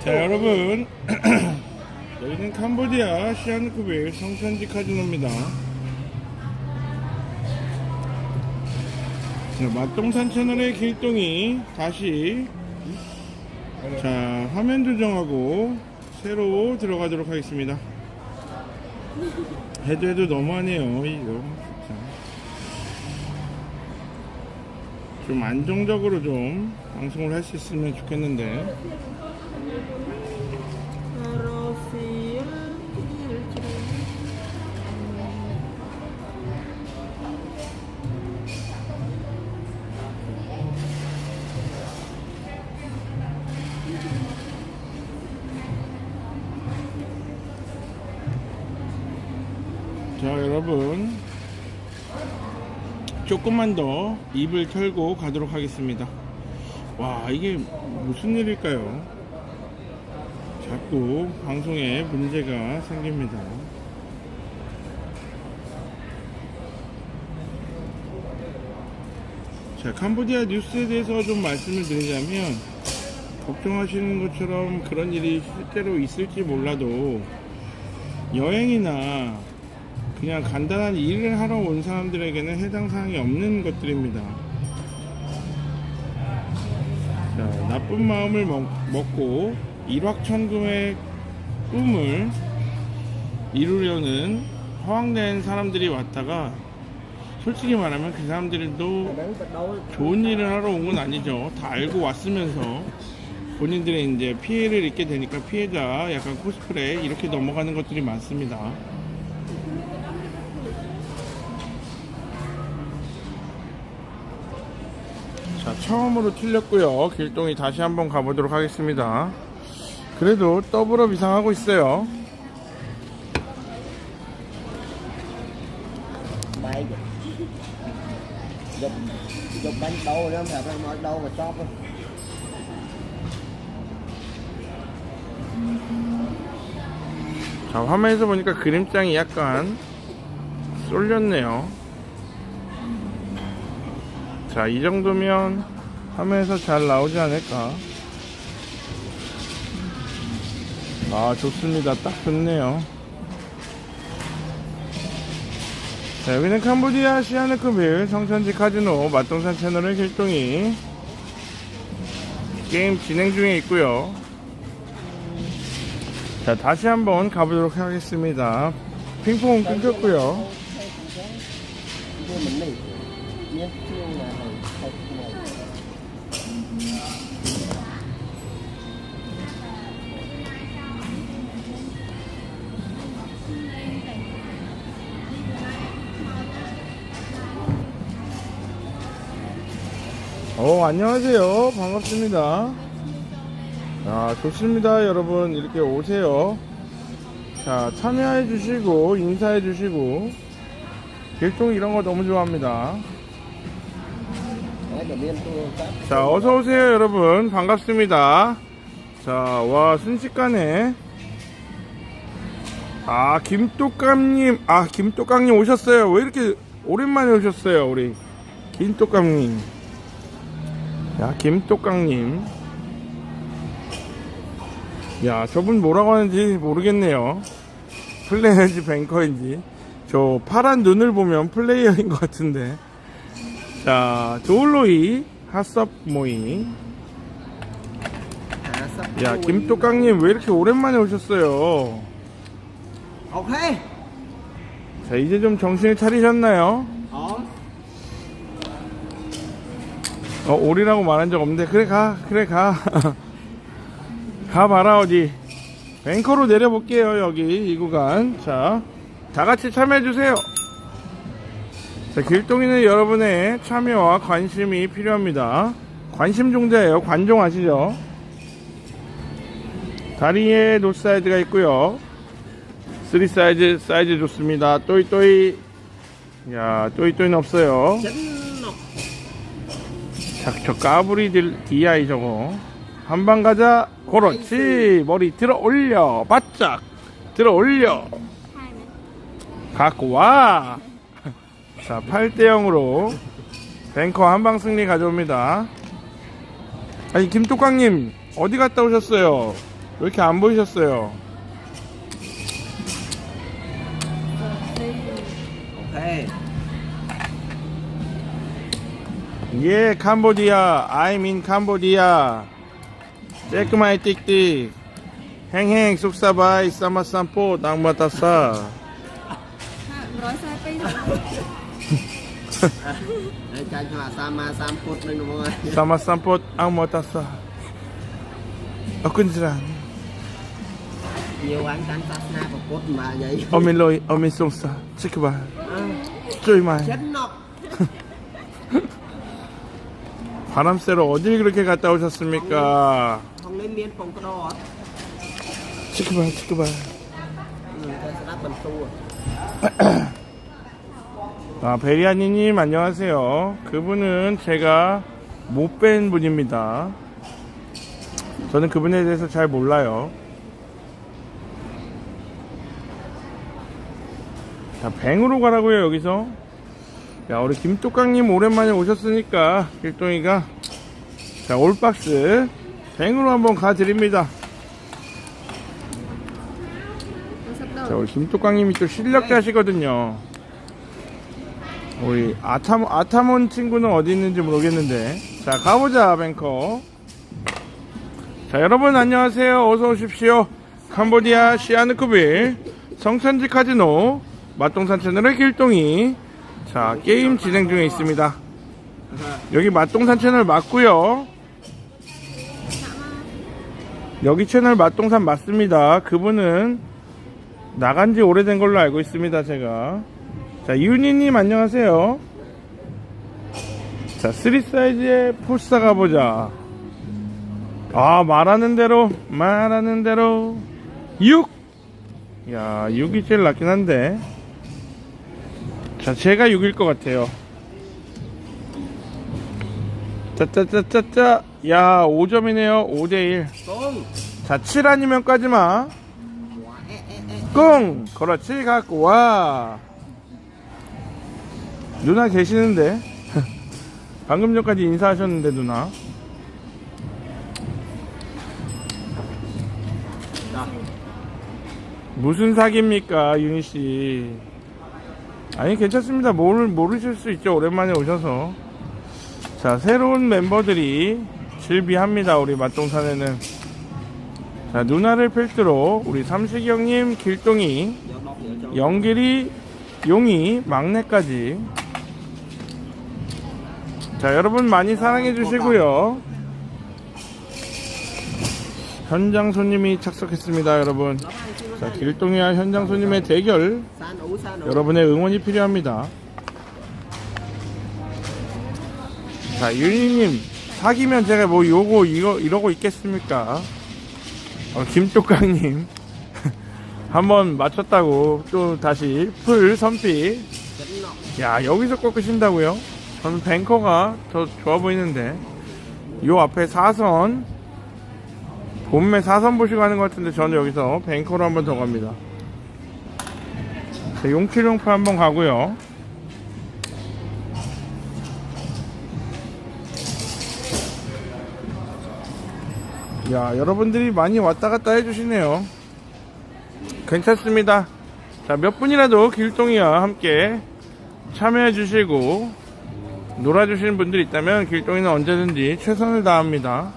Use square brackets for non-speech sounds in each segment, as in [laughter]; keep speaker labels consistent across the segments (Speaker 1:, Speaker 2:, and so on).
Speaker 1: 자 여러분. [clears throat] 여기는 캄보디아 시아누쿠빌 성산지 카지노입니다. 자, 맛동산 채널의 길동이 다시 자 화면 조정하고 새로 들어가도록 하겠습니다. 해도 해도 너무하네요. 이거 좀 안정적으로 좀 방송을 할 수 있으면 좋겠는데 조금만 더 입을 털고 가도록 하겠습니다. 와 이게 무슨 일일까요? 자꾸 방송에 문제가 생깁니다. 자 캄보디아 뉴스에 대해서 좀 말씀을 드리자면 걱정하시는 것처럼 그런 일이 실제로 있을지 몰라도 여행이나 그냥 간단한 일을 하러 온 사람들에게는 해당 사항이 없는 것들입니다. 자, 나쁜 마음을 먹, 먹고 일확천금의 꿈을 이루려는 허황된 사람들이 왔다가 솔직히 말하면 그 사람들도 좋은 일을 하러 온 건 아니죠. 다 알고 왔으면서 본인들의 이제 피해를 입게 되니까 피해자 약간 코스프레 이렇게 넘어가는 것들이 많습니다. 자, 처음으로 틀렸고요. 길동이 다시 한번 가보도록 하겠습니다. 그래도 더블업 이상하고 있어요.
Speaker 2: Dục, dục bánh đó mà phải chóp.
Speaker 1: 자, 화면에서 보니까 그림장이 약간 쏠렸네요. 자, 이 정도면 화면에서 잘 나오지 않을까. 아, 좋습니다. 딱 좋네요. 자, 여기는 캄보디아 시아누크빌 성천지 카지노 맛동산 채널의 길동이 게임 진행 중에 있고요. 자 다시 한번 가보도록 하겠습니다 핑퐁 끊겼고요 어 안녕하세요. 반갑습니다. 아 좋습니다 여러분. 이렇게 오세요. 자 참여해 주시고 인사해 주시고. 길동 이런 거 너무 좋아합니다. 자 어서 오세요 여러분. 반갑습니다. 자 와 순식간에. 아 김똑감님. 아 김똑감님 오셨어요. 왜 이렇게 오랜만에 오셨어요 우리. 김똑감님 야 김똑감님 야 저분 뭐라고 하는지 모르겠네요 플레이어인지 뱅커인지 저 파란 눈을 보면 플레이어인 것 같은데 자 조울로이 핫섭 모이. 야 김똑강님 왜 이렇게 오랜만에 오셨어요
Speaker 2: Ok.
Speaker 1: 자 이제 좀 정신을 차리셨나요? 어 오리라고 말한 적 없는데. 그래 가 그래 가. [laughs] 가봐라 어디. 뱅커로 내려볼게요 여기 이 구간. 자 다같이 참여해주세요. 자 길동이는 여러분의 참여와 관심이 필요합니다. 관심 종자예요. 관종 아시죠? 다리에 노 사이즈가 있고요. 3 사이즈 사이즈 좋습니다. 또이또이. 야 또이또이는 없어요
Speaker 2: Chính nó.
Speaker 1: 자, 저 까불이 들 DI 저거. 한방 가자. 그렇지. 머리 들어 올려. 바짝. 들어 올려. 갖고 와. 자, 8대 0으로 뱅커 한방 승리 가져옵니다. 아니 김똑강님 어디 갔다 오셨어요? 왜 이렇게 안 보이셨어요? 예 캄보디아 I'm in 캄보디아 쬐끄마이 띡띡 행행 쑥사바이 싸마쌈포 당마타사
Speaker 3: nói sai bây giờ
Speaker 2: Để cho anh hòa Sama Sam phút lên đúng không
Speaker 1: 싸마쌈포 앙마타사 어끈지란
Speaker 2: nhiều anh đánh sát na và cốt mà vậy
Speaker 1: 어밀로이 어밀송사 치크바
Speaker 2: à,
Speaker 1: 쪼이마이 바람 쐬러 어딜 그렇게 갔다 오셨습니까? 치크바 치크바
Speaker 2: xu
Speaker 1: 아, 베리아니님 안녕하세요. 그분은 제가 못 뵌 분입니다. 저는 그분에 대해서 잘 몰라요. 자, 뱅으로 가라고요, 여기서. 야, 우리 김똑강님 오랜만에 오셨으니까, 길동이가. 자, 올박스. 뱅으로 한번 가드립니다. 자, 우리 김똑강님이 또 실력자시거든요. 우리 아타몬, 아타몬 친구는 어디 있는지 모르겠는데. 자, 가보자, 뱅커. 자, 여러분 안녕하세요. 어서 오십시오. 캄보디아 시아누쿠빌 성천지 카지노 맛동산 채널의 길동이 자, 게임 진행 중에 있습니다. 여기 맛동산 채널 맞고요. 여기 채널 맛동산 맞습니다. 그분은 나간 지 오래된 걸로 알고 있습니다, 제가. 자, 유니님 안녕하세요. 자, 3 사이즈의 포스타 가보자. 아, 말하는 대로, 말하는 대로, 6! 야, 6이 제일 낫긴 한데. 자, 제가 6일 것 같아요. 짜짜짜짜짜. 야, 5점이네요. 5대1.
Speaker 2: con
Speaker 1: 자, 7 아니면 까지 마. 꿍! 그렇지, 갖고 와. 누나 계시는데? [laughs] 방금 전까지 인사하셨는데, 누나. 무슨 사기입니까, 유니씨. 아니, 괜찮습니다. 모르, 모르실 수 있죠. 오랜만에 오셔서. 자, 새로운 멤버들이 즐비합니다. 우리 맛동산에는. 자, 누나를 필두로 우리 삼식이 형님, 길동이, 영길이, 용이, 막내까지. 자, 여러분 많이 사랑해 주시고요. 현장 손님이 착석했습니다, 여러분. 자, 길동이와 현장 손님의 대결. 여러분의 응원이 필요합니다. 자, 유니님, 사귀면 제가 뭐 요거, 이거, 이러고 있겠습니까? 어, 김똑강님. [laughs] 한번 맞췄다고 또 다시 풀
Speaker 2: nọc
Speaker 1: 야, 여기서 꺾으신다고요? 저는 뱅커가 더 좋아 보이는데. 요 앞에 4선. 본매 4선 보시고 하는 것 같은데 저는 여기서 뱅커로 한 번 더 갑니다. 자, 용킬용파 한 번 가고요. 야, 여러분들이 많이 왔다 갔다 해주시네요. 괜찮습니다. 자, 몇 분이라도 길동이와 함께 참여해 주시고 놀아주시는 분들 있다면 길동이는 언제든지 최선을 다합니다.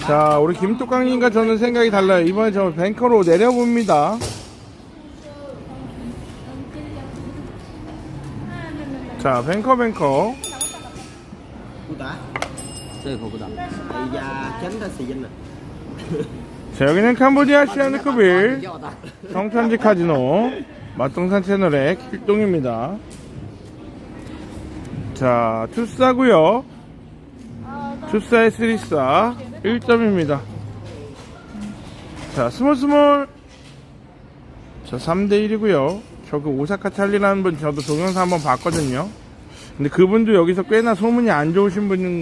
Speaker 1: 자, 우리 김똑강님과 저는 생각이 달라요. 이번에 저 뱅커로 내려봅니다. 자, 뱅커 뱅커. 자, 여기는 캄보디아 시아누크빌 성천지 카지노 맛동산 채널의 길동입니다. 자, 투싸고요. 투싸의 스리싸 1점입니다. 자, 스몰스몰. 자, 3대1이고요. 저 그 오사카 찰리라는 분 저도 동영상 한번 봤거든요. 근데 그분도 여기서 꽤나 소문이 안 좋으신 분인 거